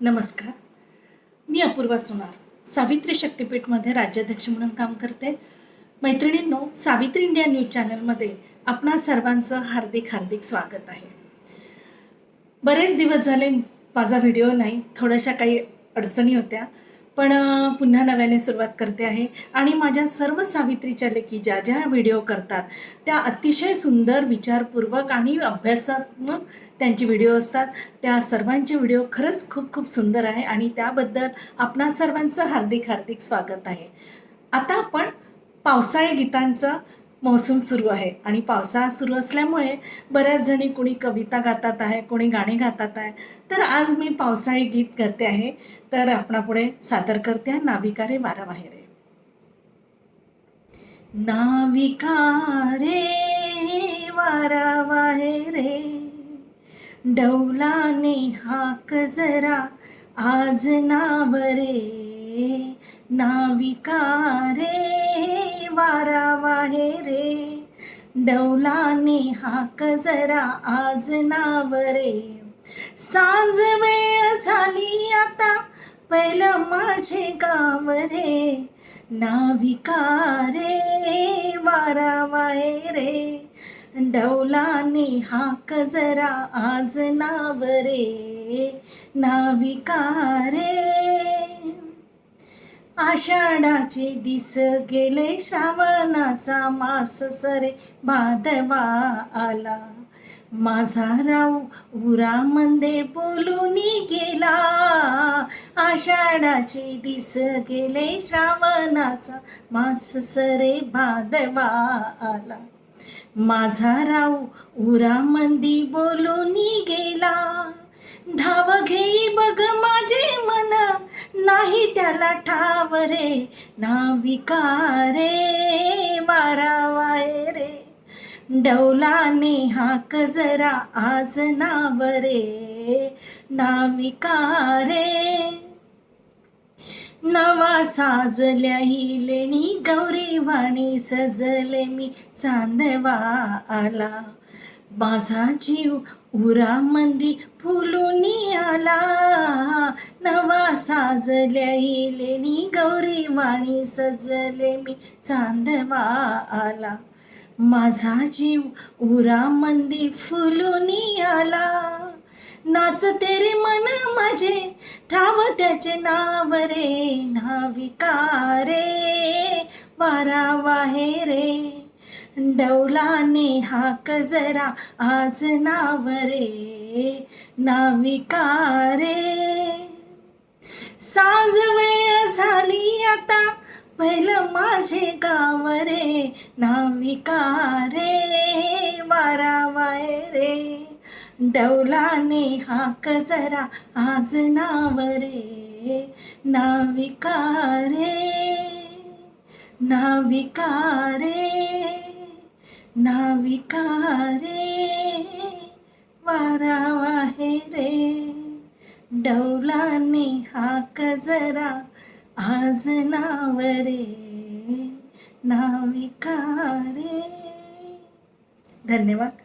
नमस्कार. मी अपूर्वा सोनार सावित्री शक्तीपीठमध्ये राज्याध्यक्ष म्हणून काम करते. मैत्रिणींनो सावित्री इंडिया न्यूज चॅनलमध्ये आपणा सर्वांचं हार्दिक हार्दिक स्वागत आहे. बरेच दिवस झाले माझा व्हिडिओ नाही थोड्याशा काही अडचणी होत्या. पण पुन्हा नव्याने सुरुवात करते आहे. आणि माझ्या सर्व सावित्रीच्या लेखी ज्या ज्या व्हिडिओ करतात त्या अतिशय सुंदर विचारपूर्वक आणि अभ्यासात्मक त्यांचे व्हिडिओ असतात. त्या सर्वांचे व्हिडिओ खरंच खूप खूप सुंदर आहे आणि त्याबद्दल आपणा सर्वांचं हार्दिक हार्दिक स्वागत आहे. आता आपण पावसाळी गीतांचं मोसम सुरू आहे आणि पावसाळा सुरू असल्यामुळे बऱ्याच जणी कोणी कविता गातात आहे कोणी गाणे गातात आहे. तर आज मी पावसाळी गीत गाते आहे. तर आपणापुढे सादर करते आहे नाविका रे वारा बाहेर नाविका रे वारा बाहेरे डौलाने हाक जरा आज नावरे नाविका रे वारा वाहे रे. डौलाने हाक जरा आज नावरे. सांज वेळ झाली आता पहिलं माझे गाव रे. नाविका रे वारा रे. डौलाने हाक जरा आज नाव रे नाविका रे आषाढाचे दिस गेले श्रावणाचा मास सरे भादवा आला. माझा राव उरामध्ये बोलून गेला. आषाढाचे दिस गेले श्रावणाचा मास सरे भादवा आला. माझा राव उरामंदी बोलून गेला. धाव घेई बघ माझे मन नाही त्याला ठाव रे नाविका रे वारावाय रे डौलाने हाक जरा आज नाव रे नाविका नवा साजल्या ही लेणी गौरी वाणी सजले मी चांदवा आला. माझा जीव उरामंदी फुलून आला. नवा साजल्या ही लेणी गौरी वाणी सजले मी चांदवा आला. माझा जीव उरामंदी फुलून आला. नाचते रे मन माझे ठाव त्याचे नाव रे नाविका रे वारा वाहे रे. डौलाने हाक जरा आज नाव रे सांज वेळ झाली आता पहिलं माझे गाव रे नाविकारे वारावाय रे. डौलाने हाक जरा आज नाव रे नाविका रे नाविका रे नाविका रे. रे डौलाने हाक जरा आज नाव रे. नाविका रे धन्यवाद.